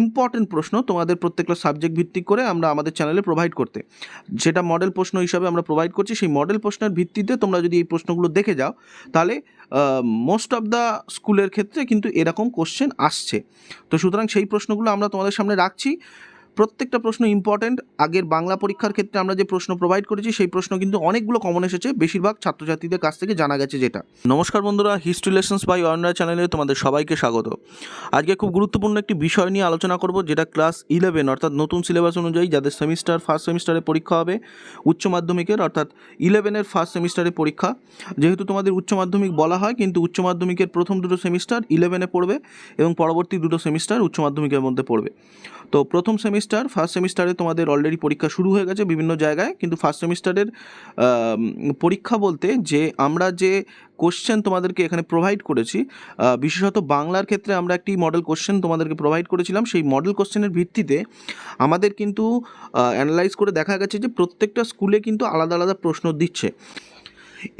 Important প্রশ্ন তোমাদের প্রত্যেকটা সাবজেক্ট ভিত্তিক করে আমরা আমাদের চ্যানেলে প্রোভাইড করতে। যেটা মডেল প্রশ্ন হিসাবে আমরা প্রোভাইড করছি, সেই মডেল প্রশ্নের ভিত্তিতে তোমরা যদি এই প্রশ্নগুলো দেখে যাও, তাহলে মোস্ট অফ দ্য স্কুলের ক্ষেত্রে কিন্তু এরকম কোশ্চেন আসছে। তো সুতরাং সেই প্রশ্নগুলো আমরা তোমাদের সামনে রাখছি। প্রত্যেকটা প্রশ্ন ইম্পর্ট্যান্ট আগের বাংলা পরীক্ষার ক্ষেত্রে আমরা যে প্রশ্ন প্রোভাইড করেছি, সেই প্রশ্ন কিন্তু অনেকগুলো কমন এসেছে। বেশিরভাগ ছাত্রছাত্রীদের কাছ থেকে জানা গেছে যেটা। নমস্কার বন্ধুরা হিস্ট্রি লেসন্স বাই অনরা চ্যানেলে তোমাদের সবাইকে স্বাগত। আজকে খুব গুরুত্বপূর্ণ একটি বিষয় নিয়ে আলোচনা করব, যেটা ক্লাস ইলেভেন অর্থাৎ নতুন সিলেবাস অনুযায়ী যাদের সেমিস্টার ফার্স্ট সেমিস্টারে পরীক্ষা হবে, উচ্চ মাধ্যমিকের, অর্থাৎ ইলেভেনের ফার্স্ট সেমিস্টারে পরীক্ষা। যেহেতু তোমাদের উচ্চ মাধ্যমিক বলা হয়, কিন্তু উচ্চ মাধ্যমিকের প্রথম দুটো সেমিস্টার ইলেভেনে পড়বে এবং পরবর্তী দুটো সেমিস্টার উচ্চ মাধ্যমিকের মধ্যে পড়বে। তো প্রথম সেমিস্টার ফার্স্ট সেমিস্টারে তোমাদের অলরেডি পরীক্ষা শুরু হয়ে গেছে বিভিন্ন জায়গায়, কিন্তু ফার্স্ট সেমিস্টারের পরীক্ষা বলতে যে আমরা যে কোশ্চেন তোমাদেরকে এখানে প্রোভাইড করেছি বিশেষত বাংলার ক্ষেত্রে আমরা একটি মডেল কোশ্চেন তোমাদেরকে প্রোভাইড করেছিলাম। সেই মডেল কোশ্চেনের ভিত্তিতে আমাদের কিন্তু অ্যানালাইজ করে দেখা গেছে যে প্রত্যেকটা স্কুলে কিন্তু আলাদা আলাদা প্রশ্ন দিচ্ছে।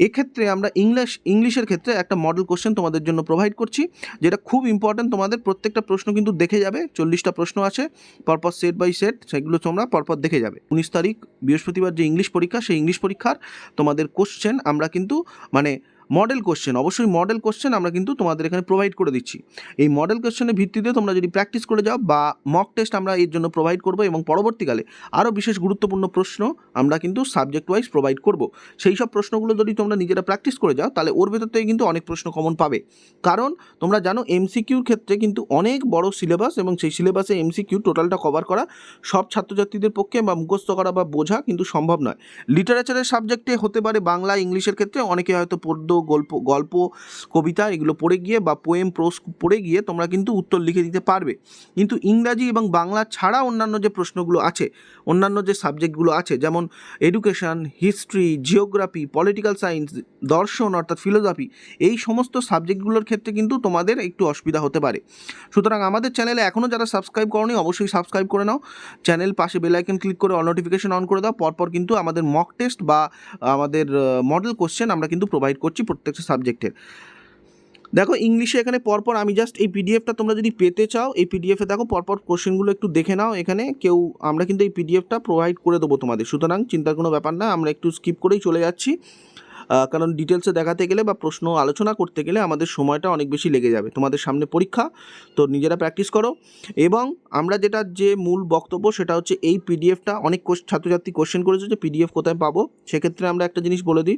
এক্ষেত্রে আমরা ইংলিশ ইংলিশের ক্ষেত্রে একটা মডেল কোশ্চেন তোমাদের জন্য প্রোভাইড করছি, যেটা খুব ইম্পর্ট্যান্ট তোমাদের প্রত্যেকটা প্রশ্ন কিন্তু দেখে যাবে, চল্লিশটা প্রশ্ন আছে, পরপর সেট বাই সেট সেগুলো তোমরা পরপর দেখে যাবে। উনিশ তারিখ বৃহস্পতিবার যে ইংলিশ পরীক্ষা, সেই ইংলিশ পরীক্ষার তোমাদের কোশ্চেন আমরা কিন্তু মানে মডেল কোশ্চেন অবশ্যই মডেল কোশ্চেন আমরা কিন্তু তোমাদের এখানে প্রোভাইড করে দিচ্ছি। এই মডেল কোশ্চেনের ভিত্তিতে তোমরা যদি প্র্যাকটিস করে যাও বা মক টেস্ট আমরা এর জন্য প্রোভাইড করব এবং পরবর্তীকালে আরও বিশেষ গুরুত্বপূর্ণ প্রশ্ন আমরা কিন্তু সাবজেক্ট ওয়াইজ প্রোভাইড করব। সেই সব প্রশ্নগুলো যদি তোমরা নিজেরা প্র্যাকটিস করে যাও, তাহলে ওর ভেতর থেকে কিন্তু অনেক প্রশ্ন কমন পাবে। কারণ তোমরা জানো এমসিকিউর ক্ষেত্রে কিন্তু অনেক বড় সিলেবাস এবং সেই সিলেবাসে এমসিকিউ টোটালটা কভার করা সব ছাত্রছাত্রীদের পক্ষে বা মুখস্থ করা বা বোঝা কিন্তু সম্ভব নয়। লিটারেচারের সাবজেক্টে হতে পারে বাংলা, ইংলিশের ক্ষেত্রে অনেকে হয়তো পদ্য গল্প গল্প, কবিতা এগুলো পড়ে গিয়ে বা পোয়েম প্রোস পড়ে গিয়ে তোমরা কিন্তু উত্তর লিখে দিতে পারবে। কিন্তু ইংরাজি এবং বাংলা ছাড়া অন্যান্য যে প্রশ্নগুলো আছে, অন্যান্য যে সাবজেক্টগুলো আছে, যেমন education history geography political science দর্শন অর্থাৎ ফিলোসফি এই সমস্ত সাবজেক্টগুলোর ক্ষেত্রে কিন্তু তোমাদের একটু অসুবিধা হতে পারে। সুতরাং আমাদের চ্যানেলে এখনও যারা সাবস্ক্রাইব করনি, অবশ্যই সাবস্ক্রাইব করে নাও। চ্যানেল পাশে বেল আইকন ক্লিক করে অল নোটিফিকেশন অন করে দাও। পরপর কিন্তু আমাদের মক টেস্ট বা আমাদের মডেল কোশ্চেন আমরা কিন্তু প্রোভাইড করছি। প্রত্যেকটা সাবজেক্টের দেখো ইংলিশে এখানে পরপর আমি জাস্ট এই পিডিএফটা তোমরা যদি পেতে চাও, এই পিডিএফে দেখো পরপর কোশ্চেনগুলো একটু দেখে নাও এখানে। কেউ, আমরা কিন্তু এই পিডিএফটা প্রোভাইড করে দেবো তোমাদের। সুতরাং চিন্তার কোনো ব্যাপার না, আমরা একটু স্কিপ করেই চলে যাচ্ছি। কারণ ডিটেলসে দেখাতে গেলে বা প্রশ্ন আলোচনা করতে গেলে আমাদের সময়টা অনেক বেশি লেগে যাবে। তোমাদের সামনে পরীক্ষা, তো নিজেরা প্র্যাকটিস করো। এবং আমরা যেটা যে মূল বক্তব্য সেটা হচ্ছে এই পিডিএফটা অনেক ছাত্রছাত্রী কোশ্চেন করেছে যে পিডিএফ কোথায় পাবো? সেক্ষেত্রে আমরা একটা জিনিস বলে দিই।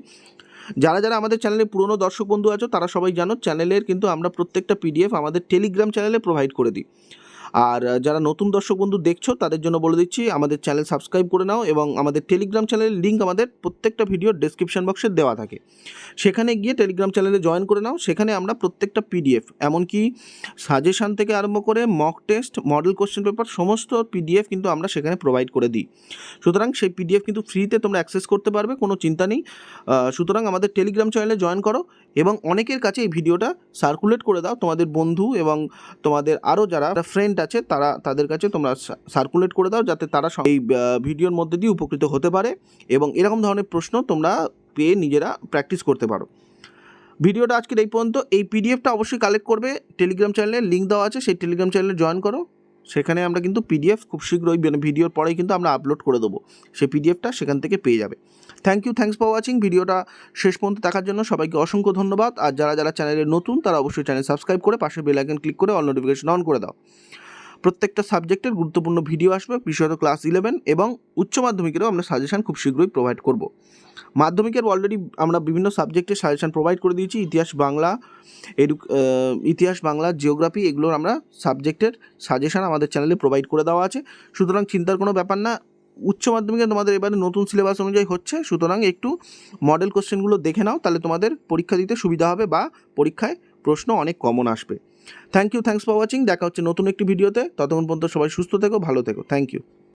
যারা যারা আমাদের চ্যানেলে পুরনো দর্শক বন্ধু আছো, তারা সবাই জানো চ্যানেলের কিন্তু আমরা প্রত্যেকটা পিডিএফ আমাদের টেলিগ্রাম চ্যানেলে প্রোভাইড করে দিই। আর যারা নতুন দর্শক বন্ধু দেখছ, তাদের জন্য বলে দিচ্ছি, আমাদের চ্যানেল সাবস্ক্রাইব করে নাও এবং আমাদের টেলিগ্রাম চ্যানেলের লিঙ্ক আমাদের প্রত্যেকটা ভিডিওর ডেসক্রিপশন বক্সে দেওয়া থাকে। সেখানে গিয়ে টেলিগ্রাম চ্যানেলে জয়েন করে নাও, সেখানে আমরা প্রত্যেকটা পিডিএফ এমনকি সাজেশান থেকে আরম্ভ করে mock test model question paper সমস্ত পিডিএফ কিন্তু আমরা সেখানে প্রোভাইড করে দিই। সুতরাং সেই পিডিএফ কিন্তু ফ্রিতে তোমরা অ্যাক্সেস করতে পারবে, কোনো চিন্তা নেই। সুতরাং আমাদের টেলিগ্রাম চ্যানেলে জয়েন করো এবং অনেকের কাছে এই ভিডিওটা সার্কুলেট করে দাও। তোমাদের বন্ধু এবং তোমাদের আরও যারা ফ্রেন্ড আছে, তারা, তাদের কাছে তোমরা সার্কুলেট করে দাও যাতে তারা এই ভিডিওর মধ্যে দিয়ে উপকৃত হতে পারে এবং এরকম ধরনের প্রশ্ন তোমরা পেয়ে নিজেরা প্র্যাকটিস করতে পারো। ভিডিওটা আজকের এই পর্যন্ত। এই পিডিএফটা অবশ্যই কালেক্ট করবে। টেলিগ্রাম চ্যানেলে লিঙ্ক দেওয়া আছে। সেই টেলিগ্রাম চ্যানেলে জয়েন করো। সেখানে আমরা কিন্তু পিডিএফ খুব শীঘ্রই মানে ভিডিওর পরেই কিন্তু আমরা আপলোড করে দেবো। সেই পিডিএফটা সেখান থেকে পেয়ে যাবে। Thank you thanks for watching ভিডিওটা শেষ পর্যন্ত দেখার জন্য সবাইকে অসংখ্য ধন্যবাদ। আর যারা যারা চ্যানেলে নতুন, তারা অবশ্যই চ্যানেল সাবস্ক্রাইব করে পাশে বেল আইকন ক্লিক করে অল নোটিফিকেশন অন করে দাও। প্রত্যেকটা সাবজেক্টের গুরুত্বপূর্ণ ভিডিও আসবে, বিশেষত ক্লাস ইলেভেন এবং উচ্চ মাধ্যমিকেরও আমরা সাজেশান খুব শীঘ্রই প্রোভাইড করব। মাধ্যমিকের অলরেডি আমরা বিভিন্ন সাবজেক্টের সাজেশান প্রোভাইড করে দিয়েছি, ইতিহাস, বাংলা এডু ইতিহাস, বাংলা জিওগ্রাফি এগুলোর আমরা সাবজেক্টের সাজেশান আমাদের চ্যানেলে প্রোভাইড করে দেওয়া আছে। সুতরাং চিন্তার কোনো ব্যাপার না, উচ্চ মাধ্যমিকে তোমাদের এবারে নতুন সিলেবাস অনুযায়ী হচ্ছে, সুতরাং একটু মডেল কোশ্চেনগুলো দেখে নাও, তাহলে তোমাদের পরীক্ষা দিতে সুবিধা হবে বা পরীক্ষায় প্রশ্ন অনেক কমন আসবে। Thank you thanks for watching দেখা হচ্ছে নতুন একটি ভিডিওতে। ততক্ষণ পর্যন্ত সবাই সুস্থ থেকো, ভালো থেকো। Thank you